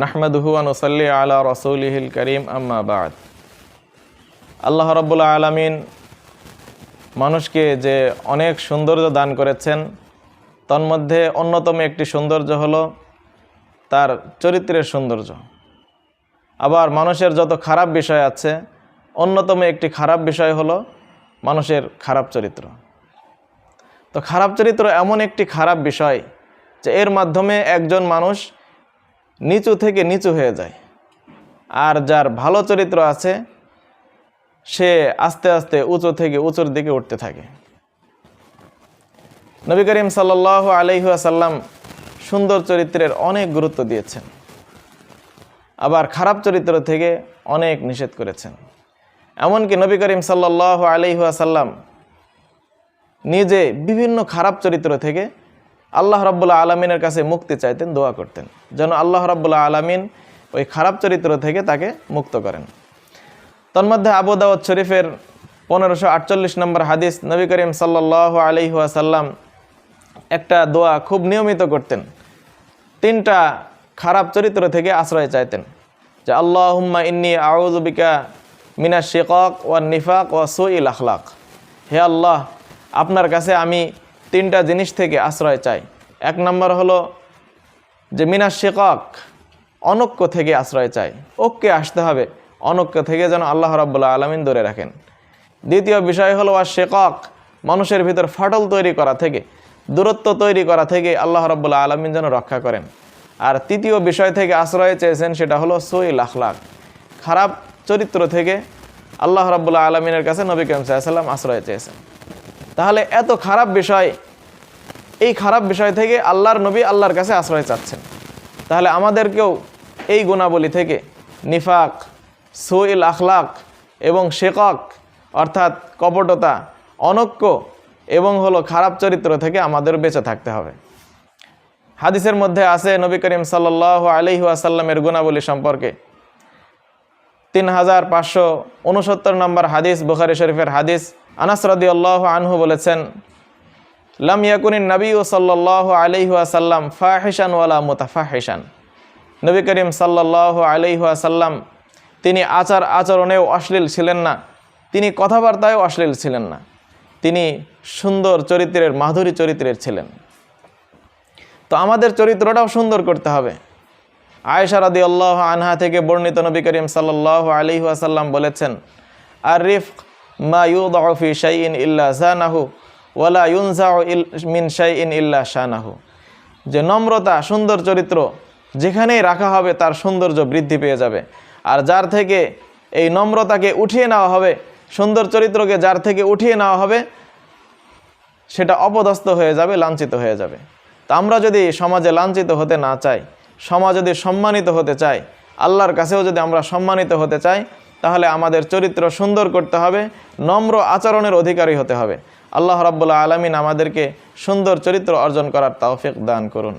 নাহমাদুহুয়ান ওসল্লি আলা রসৌলিহিল করিম, আম্মা বাদ। আল্লাহ রব্বুল্লা আলমিন মানুষকে যে অনেক সৌন্দর্য দান করেছেন তন্মধ্যে অন্যতম একটি সৌন্দর্য হলো তার চরিত্রের সৌন্দর্য। আবার মানুষের যত খারাপ বিষয় আছে, অন্যতম একটি খারাপ বিষয় হলো মানুষের খারাপ চরিত্র। তো খারাপ চরিত্র এমন একটি খারাপ বিষয় যে এর মাধ্যমে একজন মানুষ নিচু থেকে নিচু হয়ে যায়। আর যার ভালো চরিত্র আছে, সে আস্তে আস্তে উঁচু থেকে উঁচুর দিকে উঠতে থাকে। নবী করিম সাল্লাহ আলহাসাল্লাম সুন্দর চরিত্রের অনেক গুরুত্ব দিয়েছেন। আবার খারাপ চরিত্র থেকে অনেক নিষেধ করেছেন। এমনকি নবী করিম সাল্লাহ আলহাসাল্লাম নিজে বিভিন্ন খারাপ চরিত্র থেকে আল্লাহ রাব্বুল্লাহ আলমিনের কাছে মুক্তি চাইতেন, দোয়া করতেন। যেন আল্লাহ রাব্বুল্লাহ আলমিন ওই খারাপ চরিত্র থেকে তাকে মুক্ত করেন। তন্মধ্যে আবু দাউদ শরীফের পনেরোশো আটচল্লিশ নম্বর হাদিস, নবী করিম সাল্লাহ আলহিহাসাল্লাম একটা দোয়া খুব নিয়মিত করতেন। তিনটা খারাপ চরিত্র থেকে আশ্রয় চাইতেন। যে আল্লাহ হুম্মা ইন্নি আউজবিকা মিনা শেকক ও নিফাক ওয়া সুইল আখলাক। হে আল্লাহ, আপনার কাছে আমি তিনটা জিনিস থেকে আশ্রয় চাই। এক নম্বর হলো যে মিনা শেকক, অনক্য থেকে আশ্রয় চাই। ওকে আসতে হবে, অনক্য থেকে যেন আল্লাহ রাব্বুল্লাহ আলমিন ধরে রাখেন। দ্বিতীয় বিষয় হলো আর শেকক, মানুষের ভিতর ফাটল তৈরি করা থেকে, দূরত্ব তৈরি করা থেকে আল্লাহ রাব্বুল্লাহ আলমিন যেন রক্ষা করেন। আর তৃতীয় বিষয় থেকে আশ্রয় চেয়েছেন সেটা হলো সই লাখলাখ খারাপ চরিত্র থেকে আল্লাহ রাব্বুল্লাহ আলমিনের কাছে নবী করিম সাল্লাম আশ্রয় চেয়েছেন। তাহলে এত খারাপ বিষয়, এই খারাপ বিষয় থেকে আল্লাহর নবী আল্লাহর কাছে আশ্রয় চাচ্ছেন। তাহলে আমাদেরকেও এই গুণাবলী থেকে নিফাক, সুইল আখলাক এবং শেকক, অর্থাৎ কপটতা, অনক্য এবং হলো খারাপ চরিত্র থেকে আমাদের বেঁচে থাকতে হবে। হাদিসের মধ্যে আছে নবী করিম সাল্লাহ আলহি আসাল্লামের গুণাবলী সম্পর্কে। তিন হাজার পাঁচশো উনসত্তর নম্বর হাদিস, বুখারি শরীফের হাদিস। আনাস রদি আল্লাহ আনহু বলেছেন, লাম ইয়াকুনিন নবী ও সাল্লাহ আলহি আসাল্লাম ফাহিসান ওয়ালা মুতাফাহিসান নবী করিম সাল্লাহ আলহি আসাল্লাম তিনি আচার আচরণেও অশ্লীল ছিলেন না, তিনি কথাবার্তায়ও অশ্লীল ছিলেন না, তিনি সুন্দর চরিত্রের, মাধুরী চরিত্রের ছিলেন। তো আমাদের চরিত্রটাও সুন্দর করতে হবে। আয়েশা রাদি আল্লাহ আনহা থেকে বর্ণিত নবী করিম সাল্লাহ আলী আসাল্লাম বলেছেন আর রিফ মা ইউদফি শাইন ইল্লা জানাহু ওয়ালা ইউনজাউ ইল, মিন শাইন ইল্লা শানাহু। যে নম্রতা, সুন্দর চরিত্র, যেখানেই রাখা হবে তার সৌন্দর্য বৃদ্ধি পেয়ে যাবে। আর যার থেকে এই নম্রতাকে উঠিয়ে নেওয়া হবে, সুন্দর চরিত্রকে যার থেকে উঠিয়ে নেওয়া হবে, সেটা অপদস্থ হয়ে যাবে, লাঞ্ছিত হয়ে যাবে। তা আমরা যদি সমাজে লাঞ্ছিত হতে না চাই সমাজ যদি সম্মানিত হতে চায়, আল্লাহর কাছেও যদি আমরা সম্মানিত হতে চাই, তাহলে আমাদের চরিত্র সুন্দর করতে হবে, নম্র আচরণের অধিকারী হতে হবে। আল্লাহ রাবুল্লাহ আলমিন আমাদেরকে সুন্দর চরিত্র অর্জন করার তৌফিক দান করুন।